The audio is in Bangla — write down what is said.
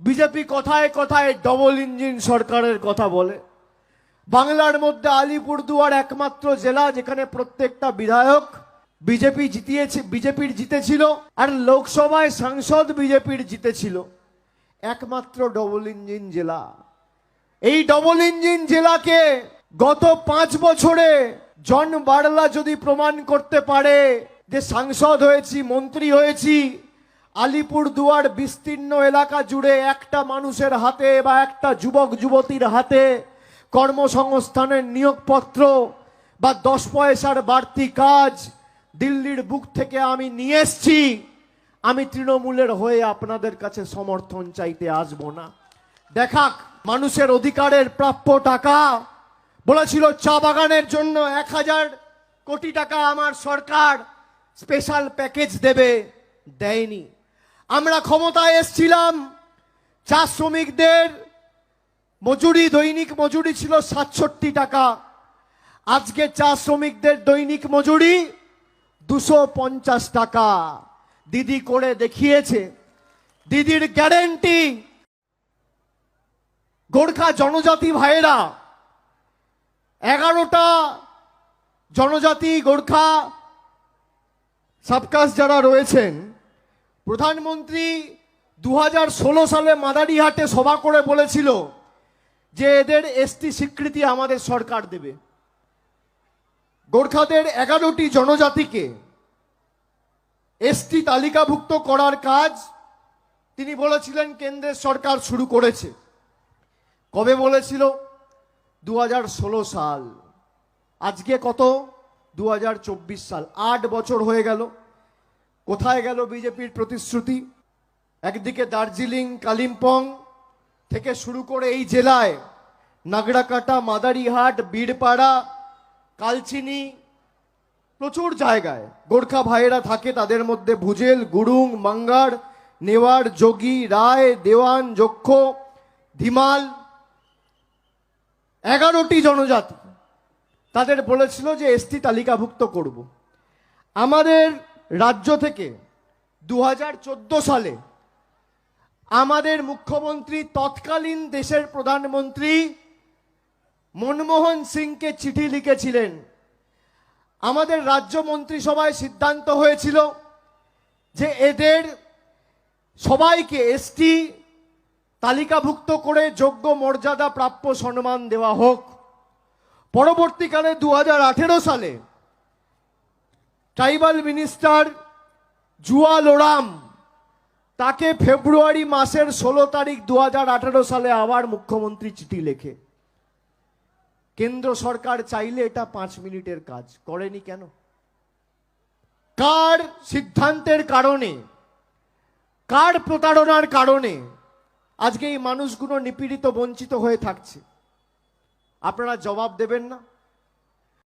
বিজেপি কথায় কথায় ডবল ইঞ্জিন সরকারের কথা বলে। বাংলার মধ্যে আলিপুরদুয়ার একমাত্র জেলা যেখানে প্রত্যেকটা বিধায়ক বিজেপি জিতিয়েছে, বিজেপির জিতেছিল আর লোকসভায় সাংসদ বিজেপির জিতেছিল। একমাত্র ডবল ইঞ্জিন জেলা। এই ডবল ইঞ্জিন জেলাকে গত পাঁচ বছরে জন বার্লা যদি প্রমাণ করতে পারে যে সাংসদ হয়েছি, মন্ত্রী হয়েছি আলিপুর দুয়ার বিস্তীর্ণ এলাকা জুড়ে একটা মানুষের হাতে বা একটা যুবক, যুবতীর হাতে কর্মসংস্থানের নিয়োগপত্র বা দশ পয়সার বাড়তি কাজ দিল্লির বুক থেকে আমি নিয়ে এসছি। আমি তৃণমূলের হয়ে আপনাদের কাছে সমর্থন চাইতে আসব না। দেখাক, মানুষের অধিকারের প্রাপ্য টাকা। বলেছিল, চা বাগানের জন্য এক হাজার কোটি টাকা আমার সরকার স্পেশাল প্যাকেজ দেবে। দেয়নি। আমরা ক্ষমতায় এসছিলাম। চা শ্রমিকদের মজুরি, দৈনিক মজুরি ছিল সাতষট্টি টাকা। আজকে চা শ্রমিকদের দৈনিক মজুরি দুশো পঞ্চাশ টাকা। দিদি করে দেখিয়েছে। দিদির গ্যারেন্টি। গোর্খা জনজাতি ভাইয়েরা, এগারোটা জনজাতি গোর্খা সাবকাস যারা রয়েছেন প্রধানমন্ত্রী দু হাজার ষোলো সালে মাদারিহাটে সভা করে বলেছিল যে এদের এসটি স্বীকৃতি আমাদের সরকার দেবে। গোর্খাদের এগারোটি জনজাতিকে এসটি তালিকাভুক্ত করার কাজ তিনি বলেছিলেন কেন্দ্রের সরকার শুরু করেছে। কবে বলেছিল? দু হাজার ষোলো সাল। আজকে কত? দু হাজার চব্বিশ সাল। আট বছর হয়ে গেল। কোথায় গেল বিজেপির প্রতিশ্রুতি? একদিকে দার্জিলিং, কালিম্পং থেকে শুরু করে এই জেলায় নাগড়াকাটা, মাদারিহাট, বীরপাড়া, কালচিনি, প্রচুর জায়গায়। গোর্খা ভাইয়েরা থাকে তাদের মধ্যে ভুজেল, গুরুং, মাঙ্গার, নেওয়ার, যোগী, রায়, দেওয়ান, যক্ষ, ধিমাল, এগারোটি জনজাতি। তাদের বলেছিল যে এসটি তালিকাভুক্ত করব। আমাদের রাজ্য থেকে দু হাজার চোদ্দ সালে আমাদের মুখ্যমন্ত্রী তৎকালীন দেশের প্রধানমন্ত্রী মনমোহন সিংকে চিঠি লিখেছিলেন। আমাদের রাজ্য মন্ত্রিসভায় সিদ্ধান্ত হয়েছিল যে এদের সবাইকে এসটি তালিকাভুক্ত করে যোগ্য মর্যাদা প্রাপ্য সম্মান দেওয়া হোক। পরবর্তীকালে দু হাজার আঠেরো সালে ট্রাইবাল মিনিস্টার জুয়া লোরাম, তাকে ফেব্রুয়ারি মাসের ষোলো তারিখ দু হাজার আঠারো সালে আবার মুখ্যমন্ত্রী চিঠি লেখে। কেন্দ্র সরকার চাইলে এটা পাঁচ মিনিটের কাজ, করেনি কেন? কার সিদ্ধান্তের কারণে, কার প্রতারণার কারণে আজকে এই মানুষগুলো নিপীড়িত, বঞ্চিত হয়ে থাকছে? আপনারা জবাব দেবেন না?